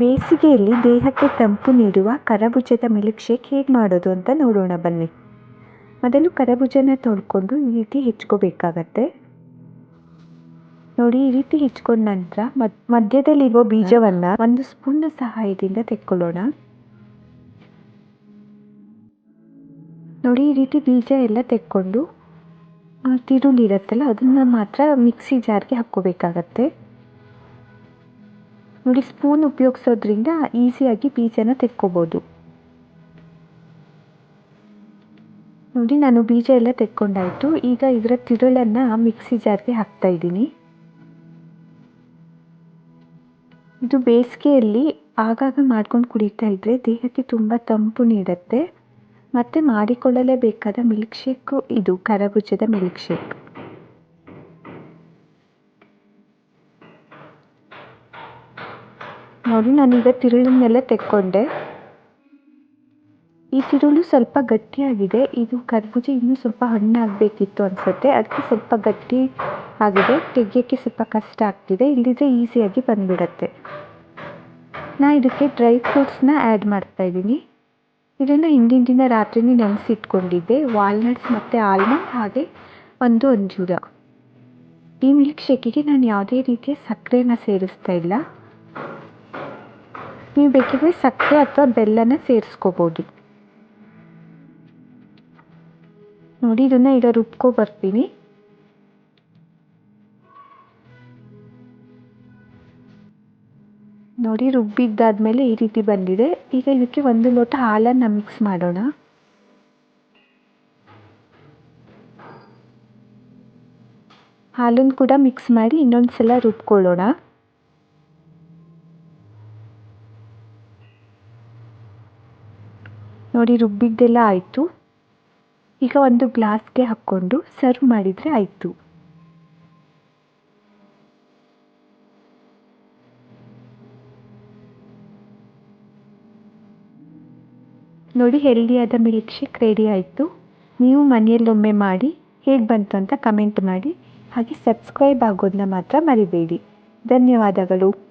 ಬೇಸಿಗೆಯಲ್ಲಿ ದೇಹಕ್ಕೆ ತಂಪು ನೀಡುವ ಕರಬೂಜದ ಮಿಲ್ಕ್ ಶೇಕ್ ಹೇಗೆ ಮಾಡೋದು ಅಂತ ನೋಡೋಣ ಬನ್ನಿ. ಮೊದಲು ಕರಬೂಜನ ತೊಳ್ಕೊಂಡು ಈ ರೀತಿ ಹೆಚ್ಕೋಬೇಕಾಗತ್ತೆ. ನೋಡಿ, ಈ ರೀತಿ ಹೆಚ್ಕೊಂಡ ನಂತರ ಮಧ್ಯದಲ್ಲಿರುವ ಬೀಜವನ್ನು ಒಂದು ಸ್ಪೂನ್ ಸಹಾಯದಿಂದ ತೆಕ್ಕೊಳ್ಳೋಣ. ನೋಡಿ, ಈ ರೀತಿ ಬೀಜ ಎಲ್ಲ ತೆಕ್ಕೊಂಡು ತಿರುಳಿರುತ್ತಲ್ಲ, ಅದನ್ನು ಮಾತ್ರ ಮಿಕ್ಸಿ ಜಾರ್ಗೆ ಹಾಕ್ಕೋಬೇಕಾಗತ್ತೆ. ನೋಡಿ ಸ್ಪೂನ್ ಉಪಯೋಗಿಸೋದ್ರಿಂದ ಈಸಿಯಾಗಿ ಬೀಜನ ತೆಕ್ಕೋಬೋದು. ನೋಡಿ, ನಾನು ಬೀಜ ಎಲ್ಲ ತೆಕ್ಕೊಂಡಾಯಿತು. ಈಗ ಇದರ ತಿರುಳನ್ನು ಮಿಕ್ಸಿ ಜಾರ್ಗೆ ಹಾಕ್ತಾ ಇದ್ದೀನಿ. ಇದು ಬೇಸಿಗೆಯಲ್ಲಿ ಆಗಾಗ ಮಾಡ್ಕೊಂಡು ಕುಡಿತಾ ಇದ್ದರೆ ದೇಹಕ್ಕೆ ತುಂಬ ತಂಪು ನೀಡುತ್ತೆ. ಮತ್ತು ಮಾಡಿಕೊಳ್ಳಲೇಬೇಕಾದ ಮಿಲ್ಕ್ ಶೇಕು ಇದು ಕರಬೂಜದ ಮಿಲ್ಕ್ ಶೇಕ್ ನೋಡಿ ನಾನೀಗ ತಿರುಳನ್ನೆಲ್ಲ ತೆಕ್ಕೊಂಡೆ. ಈ ತಿರುಳು ಸ್ವಲ್ಪ ಗಟ್ಟಿಯಾಗಿದೆ. ಇದು ಕರ್ಬೂಜ ಇನ್ನೂ ಸ್ವಲ್ಪ ಹಣ್ಣಾಗಬೇಕಿತ್ತು ಅನಿಸುತ್ತೆ. ಅದಕ್ಕೆ ಸ್ವಲ್ಪ ಗಟ್ಟಿ ಆಗಿದೆ. ತೆಗಿಯೋಕ್ಕೆ ಸ್ವಲ್ಪ ಕಷ್ಟ ಆಗ್ತಿದೆ. ಇಲ್ಲಿದ್ರೆ ಈಸಿಯಾಗಿ ಬಂದ್ಬಿಡತ್ತೆ. ನಾನು ಇದಕ್ಕೆ ಡ್ರೈ ಫ್ರೂಟ್ಸ್ನ ಆ್ಯಡ್ ಮಾಡ್ತಾ ಇದ್ದೀನಿ. ಇದನ್ನು ಹಿಂದಿನ ದಿನ ರಾತ್ರಿನೇ ನೆನೆಸಿಟ್ಕೊಂಡಿದ್ದೆ. ವಾಲ್ನಟ್ಸ್ ಮತ್ತು ಆಲ್ಮಂಡ್ ಹಾಗೆ ಒಂದು ಅಂಜೂರ. ಈ ಮಿಲ್ಕ್ ಶೇಕಿಗೆ ನಾನು ಯಾವುದೇ ರೀತಿಯ ಸಕ್ಕರೆನ ಸೇರಿಸ್ತಾ ಇಲ್ಲ. ನೀವು ಬೇಕಿದ್ರೆ ಸಕ್ಕರೆ ಅಥವಾ ಬೆಲ್ಲನ ಸೇರಿಸ್ಕೋಬೋದು. ನೋಡಿ, ಇದನ್ನು ಈಗ ರುಬ್ಕೊ ಬರ್ತೀನಿ. ನೋಡಿ, ರುಬ್ಬಿದ್ದಾದ್ಮೇಲೆ ಈ ರೀತಿ ಬಂದಿದೆ. ಈಗ ಇದಕ್ಕೆ ಒಂದು ಲೋಟ ಹಾಲನ್ನು ಮಿಕ್ಸ್ ಮಾಡೋಣ. ಹಾಲನ್ನು ಕೂಡ ಮಿಕ್ಸ್ ಮಾಡಿ ಇನ್ನೊಂದು ಸಲ ರುಬ್ಕೊಳ್ಳೋಣ. ನೋಡಿ ರುಬ್ಬಿದ್ದೆಲ್ಲ ಆಯಿತು. ಈಗ ಒಂದು ಗ್ಲಾಸ್ಗೆ ಹಾಕ್ಕೊಂಡು ಸರ್ವ್ ಮಾಡಿದರೆ ಆಯಿತು. ನೋಡಿ ಹೆಲ್ದಿಯಾದ ಮಿಲ್ಕ್ ಶೇಕ್ ರೆಡಿ ಆಯಿತು. ನೀವು ಮನೆಯಲ್ಲೊಮ್ಮೆ ಮಾಡಿ ಹೇಗೆ ಬಂತು ಅಂತ ಕಮೆಂಟ್ ಮಾಡಿ. ಹಾಗೆ ಸಬ್ಸ್ಕ್ರೈಬ್ ಆಗೋದನ್ನ ಮಾತ್ರ ಮರಿಬೇಡಿ. ಧನ್ಯವಾದಗಳು.